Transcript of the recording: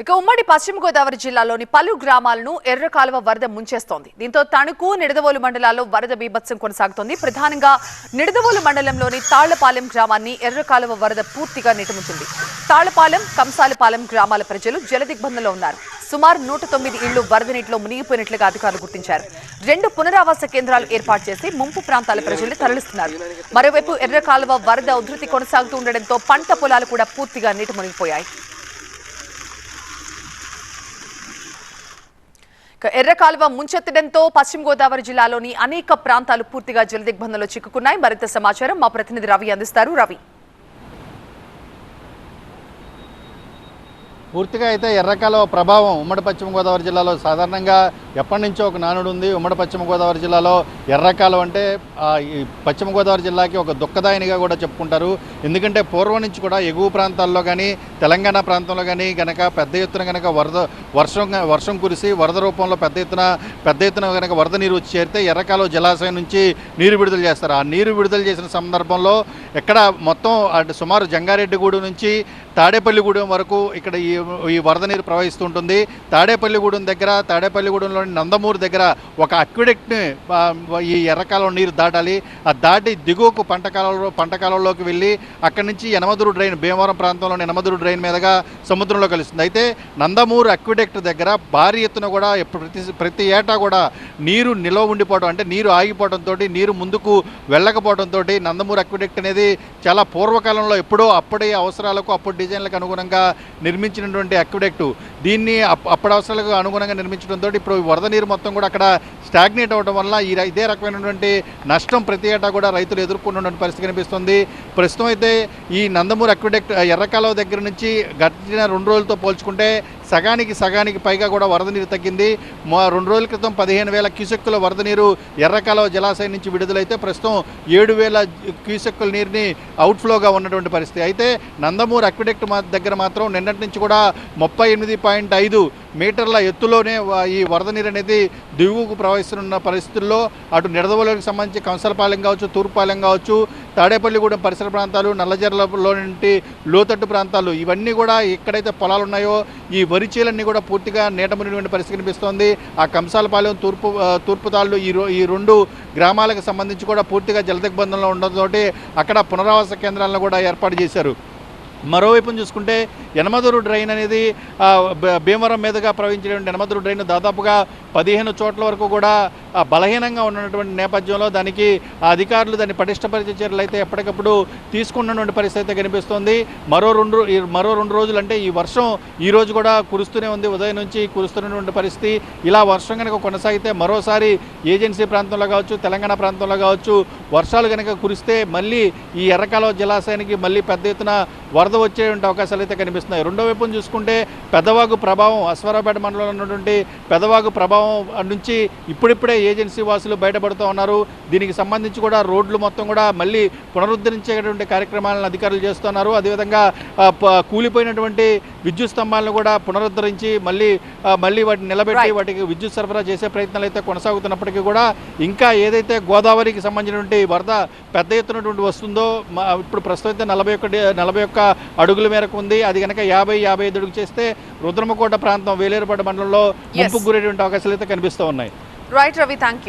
ఇక ఉమ్మడి పశ్చిమ గోదావరి జిల్లాలోని పలు గ్రామాలను ఎర్ర కాలువ వరద ముంచేస్తోంది. దీంతో తణుకు నిడదవోలు మండలాల్లో వరద బీభత్సం కొనసాగుతోంది. ప్రధానంగా నిడదవోలు మండలంలోని తాళ్ళపాలెం గ్రామాన్ని ఎర్ర కాలువ వరద పూర్తిగా నీటముంచింది తాళ్ళపాలెం కంసాలపాలెం గ్రామాల ప్రజలు జలదిగ్బంధంలో ఉన్నారు. సుమారు నూట తొమ్మిది ఇళ్ళు వరద నీటిలో మునిగిపోయినట్లుగా అధికారులు గుర్తించారు. రెండు పునరావాస కేంద్రాలు ఏర్పాటు చేసి ముంపు ప్రాంతాల ప్రజల్ని తరలిస్తున్నారు. మరోవైపు ఎర్ర కాలువ వరద ఉధృతి కొనసాగుతూ ఉండడంతో పంట పొలాలు కూడా పూర్తిగా నీటి మునిగిపోయాయి. ఎర్రకాలువ ఎర్ర కాలువ ముంచెత్తడంతో పశ్చిమ గోదావరి జిల్లాలోని అనేక ప్రాంతాలు పూర్తిగా జలదిగ్బంధంలో చిక్కుకున్నాయి. మరింత సమాచారం మా ప్రతినిధి రవి అందిస్తారు. రవి. పూర్తిగా అయితే ఎర్రకాలువ ప్రభావం ఉమ్మడి పశ్చిమ గోదావరి జిల్లాలో సాధారణంగా ఎప్పటి నుంచో ఒక నానుడు ఉంది. ఉమ్మడి పశ్చిమ గోదావరి జిల్లాలో ఎర్రకాలం అంటే ఈ పశ్చిమ గోదావరి జిల్లాకి ఒక దుఃఖదాయనిగా కూడా చెప్పుకుంటారు. ఎందుకంటే పూర్వం నుంచి కూడా ఎగువ ప్రాంతాల్లో కానీ తెలంగాణ ప్రాంతంలో కానీ కనుక పెద్ద ఎత్తున కనుక వరద వర్షం వర్షం కురిసి వరద రూపంలో పెద్ద ఎత్తున పెద్ద ఎత్తున కనుక వరద నీరు వచ్చి చేరితే ఎర్రకాలం జలాశయం నుంచి నీరు విడుదల చేస్తారు. ఆ నీరు విడుదల చేసిన సందర్భంలో ఎక్కడ మొత్తం అటు సుమారు జంగారెడ్డిగూడు నుంచి తాడేపల్లిగూడెం వరకు ఇక్కడ ఈ ఈ వరద నీరు ప్రవహిస్తుంటుంది. తాడేపల్లిగూడెం దగ్గర తాడేపల్లిగూడెంలోని నందమూరు దగ్గర ఒక అక్విడెక్ట్ని ఈ ఎర్రకాలం నీరు దాటాలి. ఆ దాటి దిగువకు పంట కాలంలో పంట కాలంలోకి వెళ్ళి అక్కడి నుంచి యనమదురు డ్రైన్ భీమవరం ప్రాంతంలోని యనమదురు డ్రైన్ మీదుగా సముద్రంలో కలుస్తుంది. అయితే నందమూరు అక్విడెక్ట్ దగ్గర భారీ ఎత్తున కూడా ప్రతి ప్రతి ఏటా కూడా నీరు నిల్వ ఉండిపోవడం అంటే నీరు ఆగిపోవడంతో నీరు ముందుకు వెళ్ళకపోవడంతో నందమూరు అక్విడెక్ట్ అనేది చాలా పూర్వకాలంలో ఎప్పుడో అప్పటి అవసరాలకు అప్పుడు డిజైన్లకు అనుగుణంగా నిర్మించినటువంటి అక్విడెక్ట్. దీన్ని అప్పటి అవసరాలకు అనుగుణంగా నిర్మించడంతో ఇప్పుడు వరద నీరు మొత్తం కూడా అక్కడ స్టాగ్నేట్ అవ్వడం వల్ల ఈ ఇదే రకమైనటువంటి నష్టం ప్రతి ఏటా కూడా రైతులు ఎదుర్కొన్నటువంటి పరిస్థితి కనిపిస్తుంది. ప్రస్తుతం అయితే ఈ నందమూరి అక్విడెక్ట్ ఎర్రకాలువ దగ్గర నుంచి గడిచిన రెండు రోజులతో పోల్చుకుంటే సగానికి సగానికి పైగా కూడా వరద నీరు తగ్గింది. మా రెండు రోజుల క్రితం పదిహేను వేల క్యూసెక్కుల వరద నీరు ఎర్రకాలవ జలాశయం నుంచి విడుదలైతే ప్రస్తుతం ఏడు వేల క్యూసెక్కుల నీరుని అవుట్ఫ్లోగా ఉన్నటువంటి పరిస్థితి. అయితే నందమూరు అక్విడెక్ట్ మా దగ్గర మాత్రం నిన్నటి నుంచి కూడా ముప్పై ఎనిమిది పాయింట్ ఐదు మీటర్ల ఎత్తులోనే ఈ వరద నీరు అనేది దిగువకు ప్రవహిస్తున్న పరిస్థితుల్లో అటు నిడదవోలకు సంబంధించి కంసలపాలెం కావచ్చు తూర్పుపాలెం కావచ్చు తాడేపల్లిగూడెం పరిసర ప్రాంతాలు నల్లజర్లలో నుండి లోతట్టు ప్రాంతాలు ఇవన్నీ కూడా ఎక్కడైతే పొలాలు ఉన్నాయో ఈ వరి చేలన్నీ కూడా పూర్తిగా నీట మునిగినటువంటి పరిస్థితి కనిపిస్తోంది. ఆ కంసాలపాలెం తూర్పు తూర్పుతాళ్ళు తూర్పు తాళ్ళు ఈ ఈ రెండు గ్రామాలకు సంబంధించి కూడా పూర్తిగా జలదిగ్బంధంలో ఉండడంతో అక్కడ పునరావాస కేంద్రాలను కూడా ఏర్పాటు చేశారు. మరోవైపు చూసుకుంటే యనమదురు డ్రైన్ అనేది భీమవరం మీదుగా ప్రవహించేటువంటి యనమదురు డ్రైన్ దాదాపుగా పదిహేను చోట్ల వరకు కూడా బలహీనంగా ఉన్నటువంటి నేపథ్యంలో దానికి అధికారులు దాన్ని పటిష్టపరిచే చర్యలు అయితే ఎప్పటికప్పుడు తీసుకున్నటువంటి పరిస్థితి అయితే కనిపిస్తోంది. మరో రెండు మరో రెండు రోజులు అంటే ఈ వర్షం ఈ రోజు కూడా కురుస్తూనే ఉంది. ఉదయం నుంచి కురుస్తున్నటువంటి పరిస్థితి. ఇలా వర్షం కనుక కొనసాగితే మరోసారి ఏజెన్సీ ప్రాంతంలో కావచ్చు తెలంగాణ ప్రాంతంలో కావచ్చు వర్షాలు కనుక కురిస్తే మళ్ళీ ఈ ఎర్రకాలువ జలాశయానికి మళ్ళీ పెద్ద ఎత్తున వరద వచ్చేటువంటి అవకాశాలు అయితే కనిపిస్తున్నాయి. రెండో వైపును చూసుకుంటే పెదవాగు ప్రభావం అశ్వరాపేట మండలంలో ఉన్నటువంటి పెదవాగు ప్రభావం నుంచి ఇప్పుడిప్పుడే ఏజెన్సీ వాసులు బయటపడుతూ ఉన్నారు దీనికి సంబంధించి కూడా రోడ్లు మొత్తం కూడా మళ్ళీ పునరుద్ధరించేటువంటి కార్యక్రమాలను అధికారులు చేస్తున్నారు అదేవిధంగా కూలిపోయినటువంటి విద్యుత్ స్తంభాలను కూడా పునరుద్ధరించి మళ్ళీ మళ్ళీ వాటిని నిలబెట్టి. వాటికి విద్యుత్ సరఫరా చేసే ప్రయత్నాలు అయితే కొనసాగుతున్నప్పటికీ కూడా ఇంకా ఏదైతే గోదావరికి సంబంధించినటువంటి వరద పెద్ద ఎత్తునటువంటి వస్తుందో ఇప్పుడు ప్రస్తుతం అయితే నలభై ఒకటి నలభై ఒక్క అడుగుల మేరకు ఉంది అది కనుక యాభై యాభై ఐదు అడుగు చేస్తే రుద్రమకోట ప్రాంతం వేలేరుపాట మండలంలో. ముంపుకు గురేటువంటి అవకాశాలు అయితే కనిపిస్తూ ఉన్నాయి Right, Ravi, thank you.